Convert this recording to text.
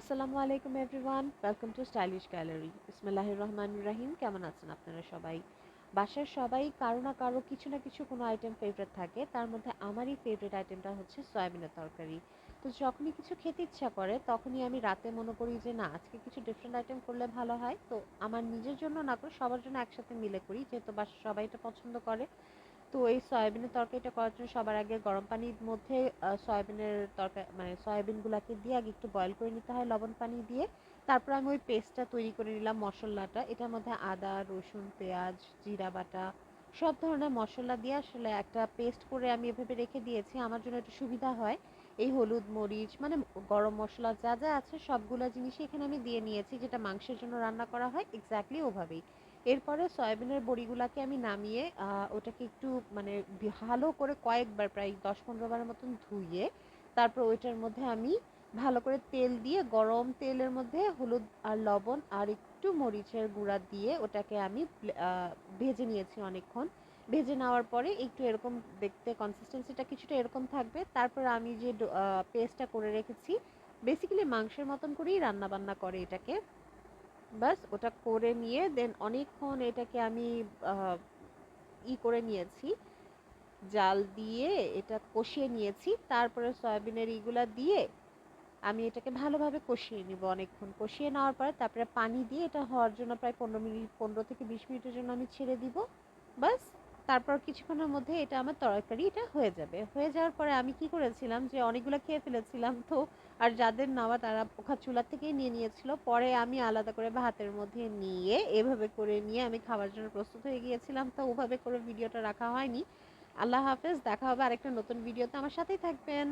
আসসালামু আলাইকুম everyone welcome to stylish gallery ইসমাল্লাহির রহমান রাহিম, কেমন আছেন আপনারা সবাই? বাসার সবাই কারও না কারও কিছু না কিছু কোনো আইটেম ফেভারিট থাকে, তার মধ্যে আমারই ফেভারিট আইটেমটা হচ্ছে সয়াবিনের তরকারি। তো যখনই কিছু খেতে ইচ্ছা করে, তখনই আমি রাতে মনে করি যে, না, আজকে কিছু ডিফারেন্ট আইটেম করলে ভালো হয়। তো আমার নিজের জন্য না করে সবার জন্য একসাথে মিলে করি, যেহেতু বাসার সবাই এটা পছন্দ করে। তো এই সয়াবিনের তরকারিটা করার জন্য সবার আগে গরম পানির মধ্যে সয়াবিনের তরকারি মানে সয়াবিনগুলোকে দিয়ে আগে একটু বয়েল করে নিতে হয় লবণ পানি দিয়ে। তারপর আমি ওই পেস্টটা তৈরি করে নিলাম মশলাটা। এটার মধ্যে আদা, রসুন, পেঁয়াজ, জিরা বাটা, সব ধরনের মশলা দিয়ে আসলে একটা পেস্ট করে আমি এভাবে রেখে দিয়েছি। আমার জন্য একটু সুবিধা হয়। এই হলুদ, মরিচ মানে গরম মশলা যা যা আছে সবগুলো জিনিসই এখানে আমি দিয়ে নিয়েছি, যেটা মাংসের জন্য রান্না করা হয় এক্স্যাক্টলি ওভাবেই। এরপরে সয়াবিনের বড়িগুলাকে আমি নামিয়ে ওটাকে একটু মানে ভালো করে কয়েকবার প্রায় দশ পনেরো বারের মতন ধুয়ে, তারপর ওইটার মধ্যে আমি ভালো করে তেল দিয়ে, গরম তেলের মধ্যে হলুদ আর লবণ আর একটু মরিচের গুঁড়া দিয়ে ওটাকে আমি ভেজে নিয়েছি অনেকক্ষণ। ভেজে নেওয়ার পরে একটু এরকম দেখতে কনসিস্টেন্সিটা কিছুটা এরকম থাকবে। তারপর আমি যে পেস্টটা করে রেখেছি বেসিক্যালি মাংসের মতন করেই রান্না বান্না করে এটাকে। বাস ওটা করে নিয়ে দেন অনেকক্ষণ এটাকে আমি ই করে নিয়েছি। জাল দিয়ে এটা কষিয়ে নিয়েছি। তারপরে সয়াবিনের ইগুলা দিয়ে আমি এটাকে ভালোভাবে কষিয়ে নিব অনেকক্ষণ। কষিয়ে নেওয়ার পরে তারপরে পানি দিয়ে এটা হওয়ার জন্য প্রায় পনেরো মিনিট, পনেরো থেকে বিশ মিনিটের জন্য আমি ছেড়ে দিব। বাস তারপর কিছুক্ষণের মধ্যে এটা আমার তরকারি, এটা হয়ে যাবে। হয়ে যাওয়ার পরে আমি কি করেছিলাম যে অনেকগুলো খেয়ে ফেলেছিলাম তো, আর যাদের নেওয়া তারা ওখান চুলা থেকেই নিয়ে নিয়েছিল। পরে আমি আলাদা করে ভাতের মধ্যে নিয়ে এভাবে করে নিয়ে আমি খাবার জন্য প্রস্তুত হয়ে গিয়েছিলাম। তো ওভাবে করে ভিডিওটা রাখা হয়নি। আল্লাহ হাফেজ, দেখা হবে আরেকটা নতুন ভিডিওতে। আমার সাথেই থাকবেন।